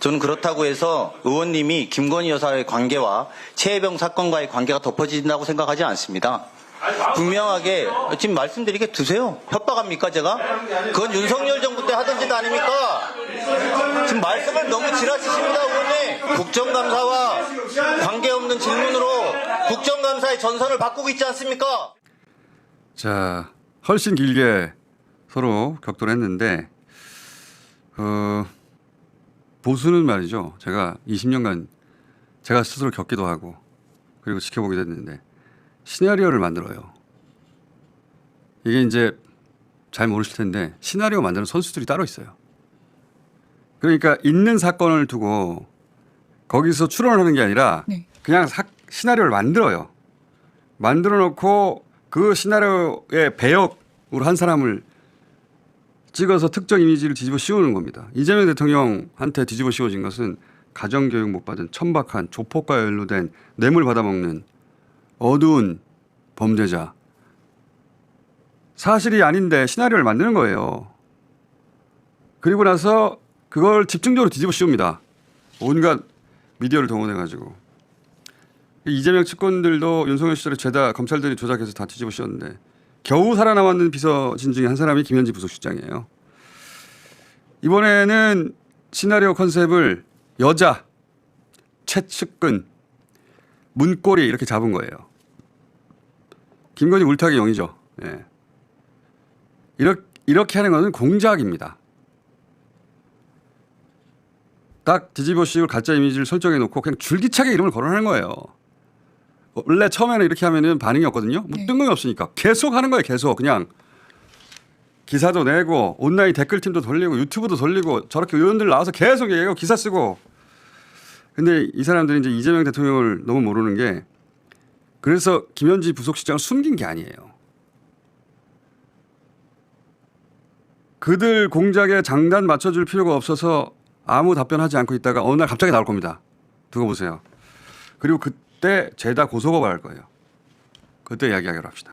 저는 그렇다고 해서 의원님이 김건희 여사의 관계와 최혜병 사건과의 관계가 덮어진다고 생각하지 않습니다. 분명하게 지금 말씀드리게 두세요. 협박합니까 제가? 그건 윤석열 정부 때 하던 짓 아닙니까? 지금 말씀을 너무 지나치십니다, 의원님. 국정감사와 관계없는 질문으로 국정감사의 전선을 바꾸고 있지 않습니까? 자, 훨씬 길게 서로 격돌했는데, 어, 보수는 말이죠. 제가 20년간 제가 스스로 겪기도 하고, 그리고 지켜보기도 했는데, 시나리오를 만들어요. 이게 이제 잘 모르실 텐데, 시나리오 만드는 선수들이 따로 있어요. 그러니까 있는 사건을 두고 거기서 추론을 하는 게 아니라 네. 그냥 사- 시나리오를 만들어요. 만들어 놓고 그 시나리오의 배역으로 한 사람을 찍어서 특정 이미지를 뒤집어 씌우는 겁니다. 이재명 대통령한테 뒤집어 씌워진 것은 가정교육 못 받은 천박한 조폭과 연루된 뇌물 받아먹는 어두운 범죄자. 사실이 아닌데 시나리오를 만드는 거예요. 그리고 나서 그걸 집중적으로 뒤집어 씌웁니다. 온갖 미디어를 동원해가지고. 이재명 측근들도 윤석열 시절에 죄다 검찰들이 조작해서 다 뒤집어 씌웠는데 겨우 살아남았는 비서진 중에 한 사람이 김현지 부속실장이에요. 이번에는 시나리오 컨셉을 여자, 최측근, 문고리 이렇게 잡은 거예요. 김건희 물타기 영이죠. 예. 이렇게, 이렇게 하는 것은 공작입니다. 딱 뒤집어 씌울 가짜 이미지를 설정해 놓고 그냥 줄기차게 이름을 거론하는 거예요. 원래 처음에는 이렇게 하면은 반응이 없거든요. 뭐 네. 뜬금이 없으니까 계속 하는 거예요. 계속 그냥 기사도 내고 온라인 댓글팀도 돌리고 유튜브도 돌리고 저렇게 의원들 나와서 계속 얘기하고 기사 쓰고. 근데 이 사람들이 이제 이재명 대통령을 너무 모르는 게 그래서 김현지 부속실장을 숨긴 게 아니에요. 그들 공작에 장단 맞춰줄 필요가 없어서 아무 답변하지 않고 있다가 어느 날 갑자기 나올 겁니다. 두고 보세요. 그리고 그때 죄다 고소고발할 거예요. 그때 이야기하기로 합시다.